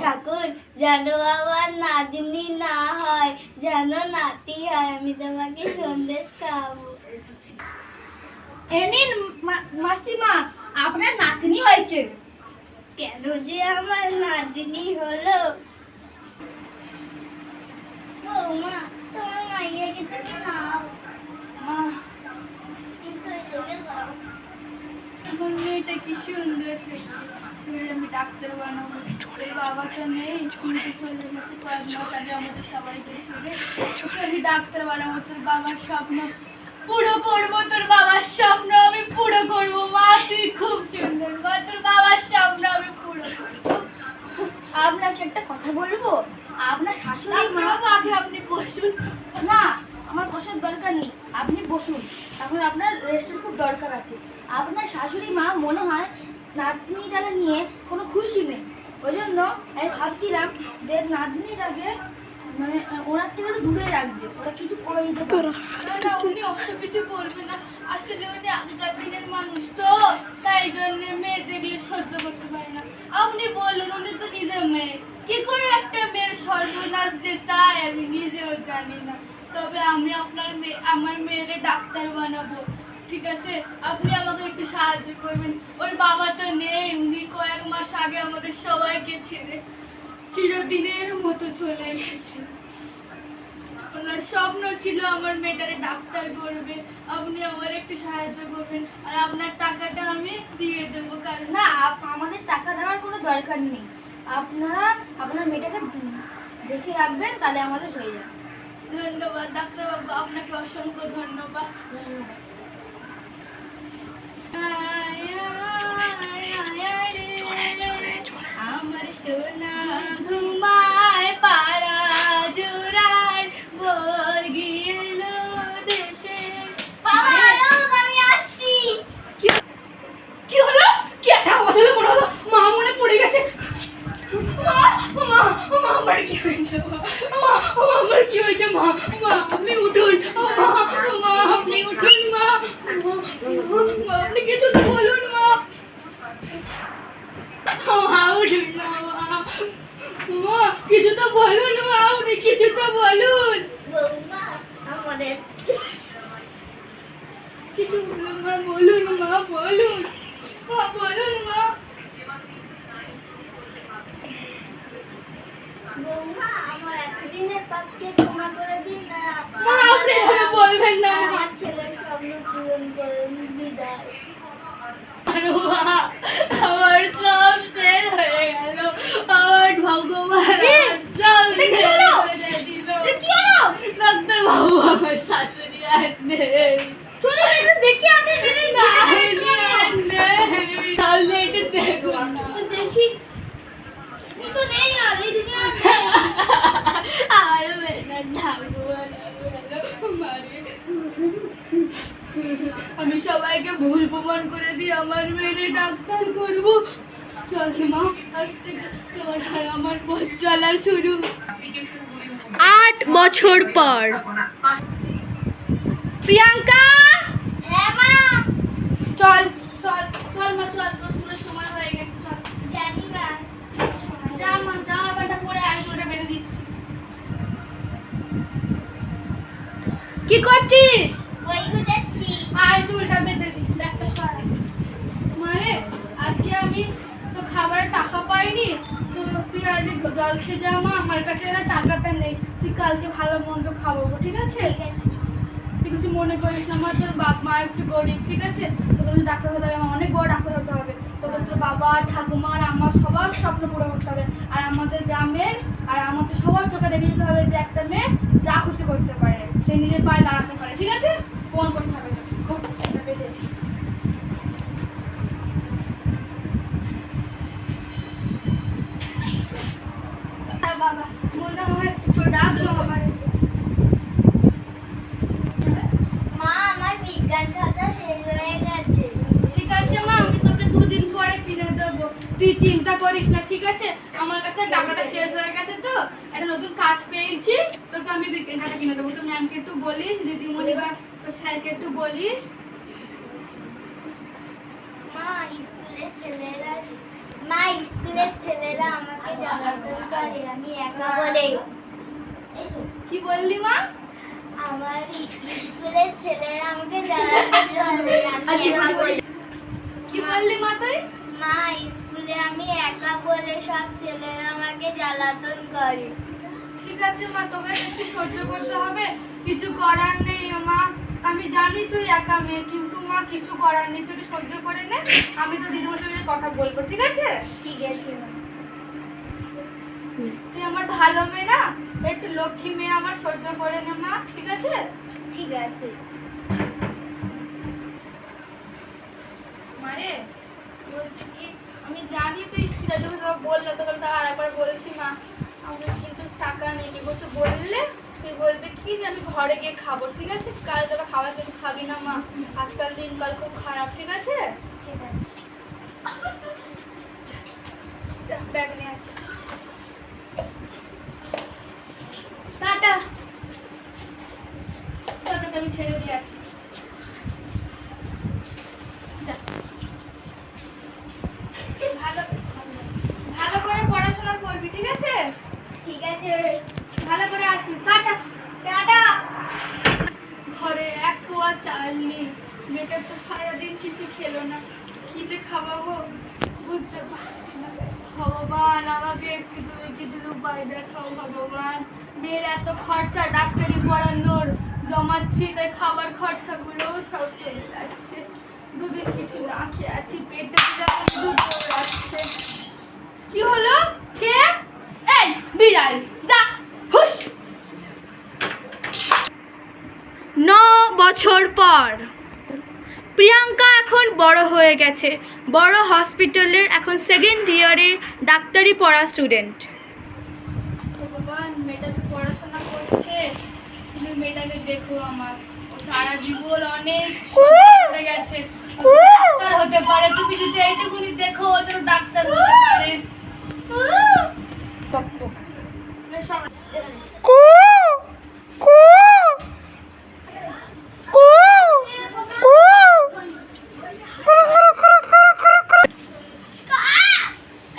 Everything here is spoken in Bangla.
ঠাকুর যেন আমার নাতনি না হয় যেন নাতি হয় আমি তোমাকে সন্দেশ খাওয়াবো। এ নিন মা- মাসিমা আপনার নাতনি হয়েছে। কেন যে আমার নাতনি হলো? বৌমা তোমার মাইয়াকে তুমি নাও? মা চলে যাও আমার মেয়েটা কি সুন্দর তুই আমি ডাক্তার বানাবো। তোর বাবা তো নেই কিন্তু চলে গেছে কয়েক আমাদের সবাইকে ছেড়ে তোকে আমি ডাক্তার বানাবো। তোর বাবার স্বপ্ন পুরো করব তোর বাবার স্বপ্ন আমি পুরো করব। মা তুই খুব সুন্দর। মা তোর বাবার স্বপ্ন আমি পুরো করব। আপনাকে একটা কথা বলব? আপনার শাশুড়ি মা আগে আপনি বসুন। না আমার বসার দরকার নেই। আপনি বসুন। এখন আপনার রেস্টের খুব দরকার আছে। আপনার শাশুড়ি মা মনে হয় নাতনিটাকে নিয়ে কোনো খুশি নেই। ওই জন্য আমি ভাবছিলাম যে নাতনিটাকে মানে ওনার থেকে একটু দূরে রাখবে ওরা কিছু করে দিতে পারে উনি অত কিছু করবে না। আসলে উনি আগেকার দিনের মানুষ তো তাই জন্য মেয়ে দেখলে সহ্য করতে পারে না। আপনি বলুন উনি তো নিজের মেয়ে। কি করে একটা মেয়ের সর্বনাশ যে চায় আমি নিজেও জানি না। তবে আমি আপনার মেয়ে আমার মেয়েরে ডাক্তার বানাবো। ঠিক আছে? আপনি আমাকে একটু সাহায্য করবেন। ওর বাবা তো নেই উনি কয়েক মাস আগে আমাদের সবাইকে ছেড়ে চিরদিনের মতো চলে গেছে। ওনার স্বপ্ন ছিল আমার মেয়েটারে ডাক্তার করবে। আপনি আমার একটু সাহায্য করবেন। আর আপনার টাকাটা আমি দিয়ে দেবো কারণ না আমাদের টাকা দেওয়ার কোনো দরকার নেই। আপনারা আপনার মেয়েটাকে দেখে রাখবেন তাহলে আমাদের হয়ে যাবে। ধন্যবাদ ডাক্তারবাবু আপনাকে অসংখ্য ধন্যবাদ। আমার Sure বলুন। আমাদের। কিছু বলুন মা বলুন মা বলুন। মা বলুন মা। আমার এতদিনের পাপকে ক্ষমা করে দিন না মা আপনি এভাবে বলবেন না মা। আমার স্বপ্ন পূরণ করুন বিদায়। আমার সব শেষ হয়ে গেল। আমার ভগবান সব শেষ করে দিল ডাক্তার বাবু আমার শাশুড়ি আর নেই চলো এটা দেখি আছে যদি না নেই তাহলে এটা দেখো না দেখি। তো নেই আর এই দুনিয়া আর আমি সবাইকে ভুল প্রমাণ করে দিয়ে আমার মেয়েরে ডাক্তার করব। চল মা আজ থেকে তোর আর আমার পথ চলা শুরু। আট বছর পর। প্রিয়াঙ্কা? হ্যাঁ মা। চল চল চল মা চল। তোর স্কুলের সময় হয়ে গেছে চল। জানি মা। যা মা যা আবারটা পরে আমি ওটা বেঁধে দিচ্ছি। কি করছিস? কই গুজাচ্ছি আয় চুলটা বেঁধে দিস একটা সরা মানে আজকে আমি তো খাবারের টাকা পাইনি তো তুই আজকে জল খেয়ে যা মা আমার কাছে না টাকাটা নেই। তুই কালকে ভালো মন্দ খাওয়াবো ঠিক আছে? ঠিক আছে তুই কিছু মনে করিস না, আমার তোর বাপ মা একটু গরিব, ঠিক আছে? তোকে কিন্তু ডাক্তার হতে হবে, আমার অনেক বড় ডাক্তার হতে হবে। তোকে তোর বাবা, ঠাকুমা আমার সবার স্বপ্ন পুরো করতে হবে। আর আমাদের গ্রামের, আর আমাদের সবার চোখে দেখিয়ে দিতে হবে যে একটা মেয়ে যা খুশি করতে পারে, সে নিজের পায়ে দাঁড়াতে পারে, ঠিক আছে? ফোন করতে হবে তোকে। ও, এটা বেঁধেছি। আর বাবা মনে হয় তোর ডাকলো আমার মা আমার বিজ্ঞান খাতা শেষ হয়ে গেছে ঠিক আছে মা আমি তোকে দুদিন পরে কিনে দেবো তুই চিন্তা করিস না ঠিক আছে? আমার কাছে টাকাটা শেষ হয়ে গেছে তো। একটা নতুন কাজ পেয়েছি তোকে আমি খাতা কিনে দেবো। তো ম্যামকে একটু বলিস দিদিমণি বা তোর স্যারকে একটু বলিস। মা স্কুলে ছেলেরা মা স্কুলের ছেলেরা আমাকে জ্বালাতন করে আমি একা বলে। কি বললি মা? আমার স্কুলের ছেলেরা আমাকে জ্বালাতন করে আমি একা বলে। কি বললি মা তুই? মা স্কুলে আমি একা বলে সব ছেলেরা আমাকে জ্বালাতন করে। ঠিক আছে মা তোকে একটু সহ্য করতে হবে। কিছু করার নেই মা। আমি জানি তুই একা মেয়ে কিন্তু মা কিছু করার নেই। তুই সহ্য করে নে। আমি তো দিদিমার সঙ্গে কথা বলব ঠিক আছে? ঠিক আছে। তুই আমার ভালো মেয়ে না? একটু লক্ষ্মী মেয়ে আমার সহ্য করে নে মা ঠিক আছে? ঠিক আছে। মারে বলছি কি? আমি জানি তুই খিদাটুকু বললে তোকে তো আর একবার বলছি মা আমার কিন্তু টাকা নেই কি বলছো বললে? তুই বলবি কি যে আমি ঘরে গিয়ে খাব ঠিক আছে? কাল তোরা খাবার কিন্তু খাবি না মা। আজকাল দিনকাল খুব খারাপ ঠিক আছে? ঠিক আছে। ব্যাগ নিয়ে আছে টাটা। তোকে আমি ছেড়ে দিয়ে আসি যা। ভালো ভালো করে পড়াশোনা করবি ঠিক আছে ঠিক আছে ভালো করে আসবি টাটা টাটা ঘরে এক কোয়া চাল নেই মেয়েটা তো সারাদিন কিছু খেলো না। কি যে খাওয়াবো বুঝতে পারছি না। ভগবান, আমাকে একটু তুমি কিছু উপায় দেখাও ভগবান। মেয়ের এত খরচা, ডাক্তারি পড়ানোর জমাচ্ছি, তাই খাবার খরচাগুলোও সব চলে যাচ্ছে। দুদিন কিছু না খেয়ে আছি, পেটে দুধ আসছে কি হলো? কে? এই, বিড়াল, যা, হুশ! ন বছর পর। প্রিয়াঙ্কা এখন বড় হয়ে গেছে। বড় হসপিটালের এখন সেকেন্ড ইয়ারের ডাক্তারি পড়া স্টুডেন্ট ভগবান মেয়েটা তো পড়াশোনা করছে। তুমি মেয়েটাকে দেখো আমার। সারা জীবন অনেক করে গেছে। ডাক্তার হতে পারে। তুমি যদি এইটুকুনি দেখো ও তো ডাক্তার হতে